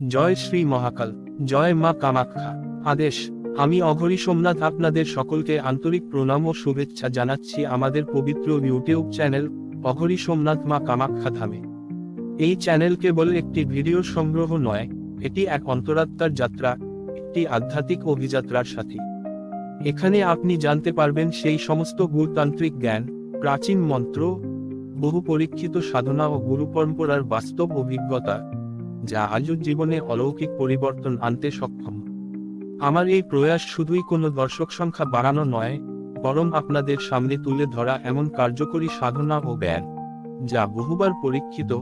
জয় শ্রী মহাকাল, জয় মা কামাখ্যা। আদেশ, আমি অঘরী সোমনাথ আপনাদের সকলকে আন্তরিক প্রণাম ও শুভেচ্ছা জানাচ্ছি আমাদের পবিত্র ইউটিউব চ্যানেল, অঘরী সোমনাথ মা কামাখ্যা ধামে। এই চ্যানেল কেবল একটি ভিডিও সংগ্রহ নয়, এটি এক অন্তরাত্মার যাত্রা, একটি আধ্যাত্মিক অভিযাত্রার সাথী। এখানে আপনি জানতে পারবেন সেই সমস্ত গুরুতান্ত্রিক জ্ঞান, প্রাচীন মন্ত্র, বহু পরীক্ষিত সাধনা ও গুরু পরম্পরার বাস্তব অভিজ্ঞতা। যা আজও জীবনে অলৌকিক পরিবর্তন আনতে সক্ষম। আমার এই প্রয়াস শুধুই কোনো দর্শক সংখ্যা বাড়ানো নয়, বরং আপনাদের সামনে তুলে ধরা এমন কার্যকরী সাধনা ও জ্ঞান, যা বহুবার পরীক্ষিত,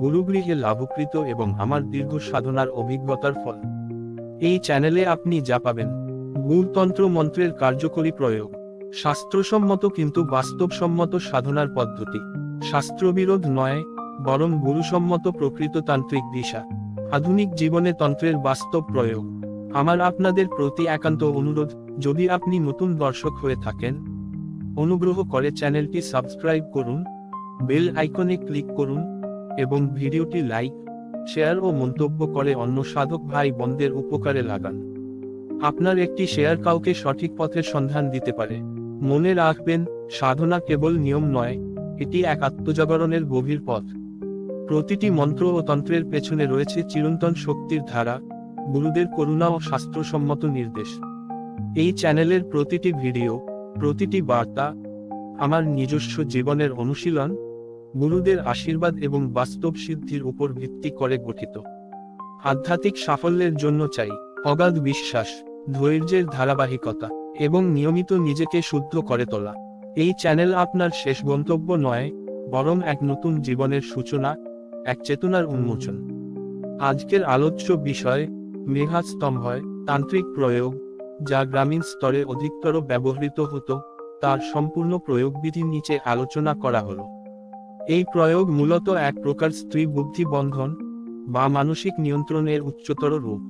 গুরুগৃহে লাভকৃত এবং আমার দীর্ঘ সাধনার অভিজ্ঞতার ফল। এই চ্যানেলে আপনি যা পাবেন, গুরতন্ত্র মন্ত্রের কার্যকরী প্রয়োগ, শাস্ত্রসম্মত কিন্তু বাস্তবসম্মত সাধনার পদ্ধতি, শাস্ত্রবিরোধ নয় বরং গুরুসম্মত প্রকৃত তান্ত্রিক দিশা। আধুনিক জীবনে তন্ত্রের বাস্তব প্রয়োগ। আমার আপনাদের প্রতি একান্ত অনুরোধ, যদি আপনি নতুন দর্শক হয়ে থাকেন, অনুগ্রহ করে চ্যানেলটি সাবস্ক্রাইব করুন, বেল আইকনে ক্লিক করুন, এবং ভিডিওটি লাইক, শেয়ার ও মন্তব্য করে অন্য সাধক ভাই বোনদের উপকারে লাগান। আপনার একটি শেয়ার কাউকে সঠিক পথের সন্ধান দিতে পারে। মনে রাখবেন, সাধনা কেবল নিয়ম নয় এটি এক আত্মজাগরণের গভীর পথ। প্রতিটি মন্ত্র ও তন্ত্রের পেছনে রয়েছে চিরন্তন শক্তির ধারা, গুরুদের করুণা ও শাস্ত্রসম্মত নির্দেশ। এই চ্যানেলের প্রতিটি ভিডিও, প্রতিটি বার্তা, আমার নিজস্ব জীবনের অনুশীলন, গুরুদের আশীর্বাদ এবং বাস্তব সিদ্ধির উপর ভিত্তি করে গঠিত। আধ্যাত্মিক সাফল্যের জন্য চাই, অগাধ বিশ্বাস, ধৈর্যের ধারাবাহিকতা, এবং নিয়মিত নিজেকে শুদ্ধ করে তোলা। এই চ্যানেল আপনার শেষ গন্তব্য নয়, বরং এক নতুন জীবনের সূচনা, এক চেতনার উন্মোচন। আজকের আলোচ্য বিষয় মেঘাস্তম্ভয় তান্ত্রিক প্রয়োগ, যা গ্রামীণ স্তরে অধিকতর ব্যবহৃত হতো, তার সম্পূর্ণ প্রয়োগবিধি নিচে আলোচনা করা হলো। এই প্রয়োগ মূলত এক প্রকার স্ত্রী বুদ্ধি বন্ধন বা মানসিক নিয়ন্ত্রণের উচ্চতর রূপ।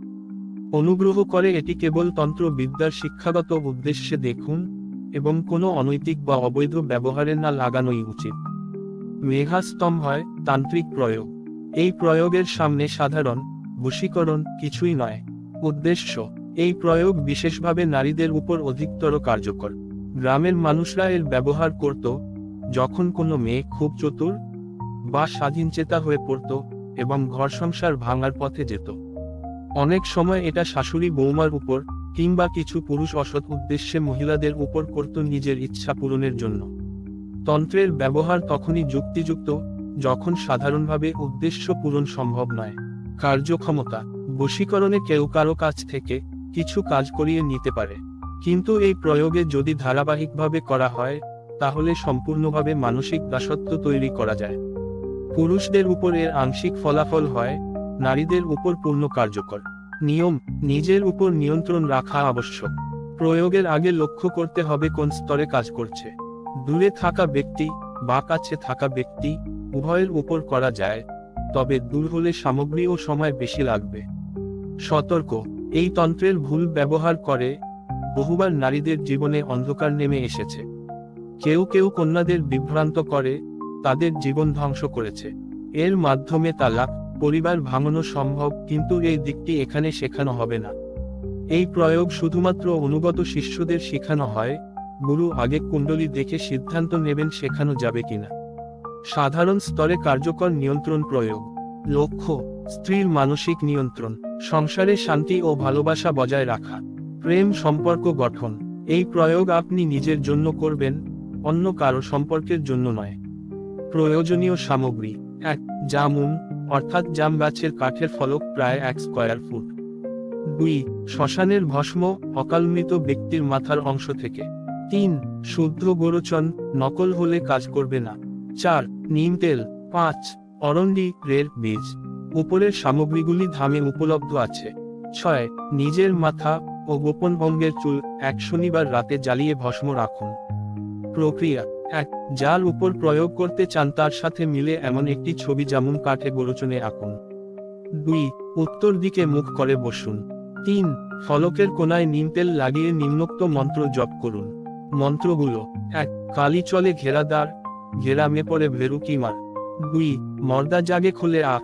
অনুগ্রহ করে এটি কেবল তন্ত্রবিদ্যার শিক্ষাগত উদ্দেশ্যে দেখুন এবং কোনো অনৈতিক বা অবৈধ ব্যবহারে না লাগানোই উচিত। মেঘাস্তম্ভ হয় তান্ত্রিক প্রয়োগ। এই প্রয়োগের সামনে সাধারণ, বশীকরণ কিছুই নয়। উদ্দেশ্য, এই প্রয়োগ বিশেষভাবে নারীদের উপর অধিকতর কার্যকর। গ্রামের মানুষরা এর ব্যবহার করত, যখন কোনো মেয়ে খুব চতুর বা স্বাধীনচেতা হয়ে পড়ত এবং ঘর সংসার ভাঙার পথে যেত। অনেক সময় এটা শাশুড়ি বৌমার উপর কিংবা কিছু পুরুষ অসৎ উদ্দেশ্যে মহিলাদের উপর করত নিজের ইচ্ছা পূরণের জন্য। তন্ত্রের ব্যবহার তখনই যুক্তিযুক্ত, যখন সাধারণভাবে উদ্দেশ্য পূরণ সম্ভব নয়। কার্যক্ষমতা, বশীকরণে কেউ কারও কাছ থেকে কিছু কাজ করিয়ে নিতে পারে। কিন্তু এই প্রয়োগে যদি ধারাবাহিকভাবে করা হয়, তাহলে সম্পূর্ণভাবে মানসিক দাসত্ব তৈরি করা যায়। পুরুষদের উপর এর আংশিক ফলাফল হয়, নারীদের উপর পূর্ণ কার্যকর। নিয়ম, নিজের উপর নিয়ন্ত্রণ রাখা আবশ্যক। প্রয়োগের আগে লক্ষ্য করতে হবে কোন স্তরে কাজ করছে। দূরে থাকা ব্যক্তি বা কাছে থাকা ব্যক্তি উভয়ের উপর করা যায়, তবে দূর হলে সামগ্রী ও সময় বেশি লাগবে। সতর্ক, এই তন্ত্রের ভুল ব্যবহার করে বহুবার নারীদের জীবনে অন্ধকার নেমে এসেছে। কেউ কেউ কন্যাদের বিভ্রান্ত করে, তাদের জীবন ধ্বংস করেছে। এর মাধ্যমে তালাক পরিবার ভাঙানো সম্ভব, কিন্তু এই দিকটি এখানে শেখানো হবে না। এই প্রয়োগ শুধুমাত্র অনুগত শিষ্যদের শেখানো হয়, গুরু আগে কুণ্ডলী দেখে সিদ্ধান্ত নেবেন শেখানো যাবে কিনা। সাধারণ স্তরে কার্যকর নিয়ন্ত্রণ প্রয়োগ। লক্ষ্য, স্ত্রীর মানসিক নিয়ন্ত্রণ, সংসারে শান্তি ও ভালোবাসা বজায় রাখা, প্রেম সম্পর্ক গঠন, এই প্রয়োগ আপনি নিজের জন্য করবেন, অন্য কারও সম্পর্কের জন্য নয়। প্রয়োজনীয় সামগ্রী, এক, জামুন অর্থাৎ জাম গাছের কাঠের ফলক প্রায় এক স্কয়ার ফুট দুই, শ্মশানের ভস্ম, অকালমৃত ব্যক্তির মাথার অংশ থেকে। তিন, শুদ্ধ গোরোচন, নকল হলে কাজ করবে না। চার, নিম তেল। পাঁচ অরন্ডি রের বীজ। উপরের সামগ্রীগুলি ধামে উপলব্ধ আছে। ছয়, নিজের মাথা ও গোপন অঙ্গের চুল এক শনিবার রাতে জ্বালিয়ে ভস্ম রাখুন। প্রক্রিয়া। এক, যার উপর প্রয়োগ করতে চান তার সাথে মিলে এমন একটি ছবি যেমন কাঠে গোরচনে আঁকুন। দুই, উত্তর দিকে মুখ করে বসুন। তিন, ফলকের কোনায় নিম তেল লাগিয়ে নিম্নোক্ত মন্ত্র জপ করুন। মন্ত্রগুলো, এক, কালি চলে ঘেরা ঘেরাদার ঘেরামে পড়ে ভেরু কিমার দুই, মর্দা জাগে খুলে আখ,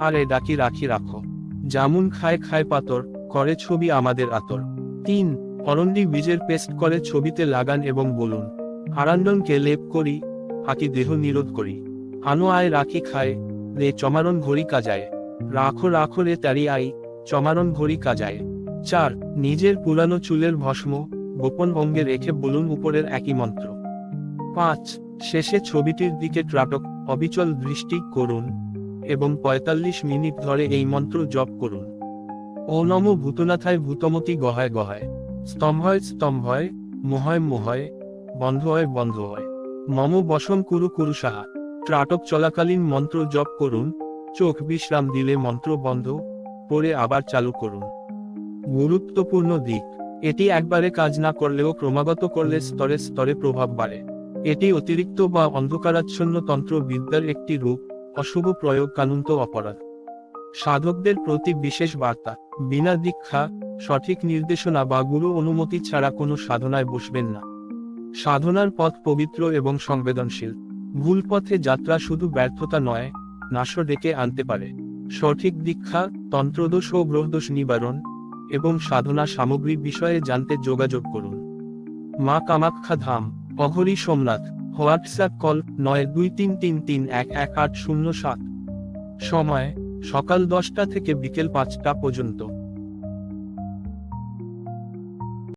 আরে ডাকি রাখি রাখো। জামুন খায় খায় পাতর করে ছবি আমাদের আতর। তিন অরণ্ডি বীজের পেস্ট করে ছবিতে লাগান এবং বলুন আরান্ডনকে লেপ করি, হাকি দেহ নিরোধ করি। আনো আয় রাখি খায় রে চমারণ ঘড়ি কাজায়। রাখো রাখো রে তারি আই, চমারণ ঘড়ি কাজায়। চার, নিজের পুরানো চুলের ভস্ম, গোপন অঙ্গে রেখে বলুন উপরের একই মন্ত্র। পাঁচ, শেষে ছবিটির দিকে ট্রাটক অবিচল দৃষ্টি করুন, এবং ৪৫ মিনিট ধরে এই মন্ত্র জপ করুন। ও নম ভূতনাথায় ভূতমতি গহায় গহায়। স্তম্ভয় স্তম্ভয়, মোহয় মোহয় বন্ধ হয় বন্ধ হয় মম বসম কুরু কুরু সাহা। ট্রাটক চলাকালীন মন্ত্র জপ করুন। চোখ বিশ্রাম দিলে মন্ত্র বন্ধ। পরে আবার চালু করুন। গুরুত্বপূর্ণ দিক। এটি একবারে কাজ না করলেও ক্রমাগত করলে স্তরে স্তরে প্রভাব বাড়ে। এটি অতিরিক্ত বা অন্ধকারাচ্ছন্ন তন্ত্র বিদ্যার একটি রূপ, অশুভ প্রয়োগ কানুন্ত অপরাধ। সাধকদের প্রতি বিশেষ বার্তা। বিনা দীক্ষা, সঠিক নির্দেশনা বা গুরু অনুমতি ছাড়া কোনো সাধনায় বসবেন না। সাধনার পথ পবিত্র এবং সংবেদনশীল। ভুল পথে যাত্রা শুধু ব্যর্থতা নয়, নাশও ডেকে আনতে পারে। সঠিক দীক্ষা, তন্ত্রদোষ ও গ্রহদোষ নিবারণ এবং সাধনা সামগ্রী বিষয়ে জানতে যোগাযোগ করুন। মা কামাখ্যা ধাম, অঘরী সোমনাথ, হোয়াটসঅ্যাপ কল নয় দুই তিন তিন তিন এক এক আট শূন্য সাত। সময়, সকাল দশটা থেকে বিকেল পাঁচটা পর্যন্ত।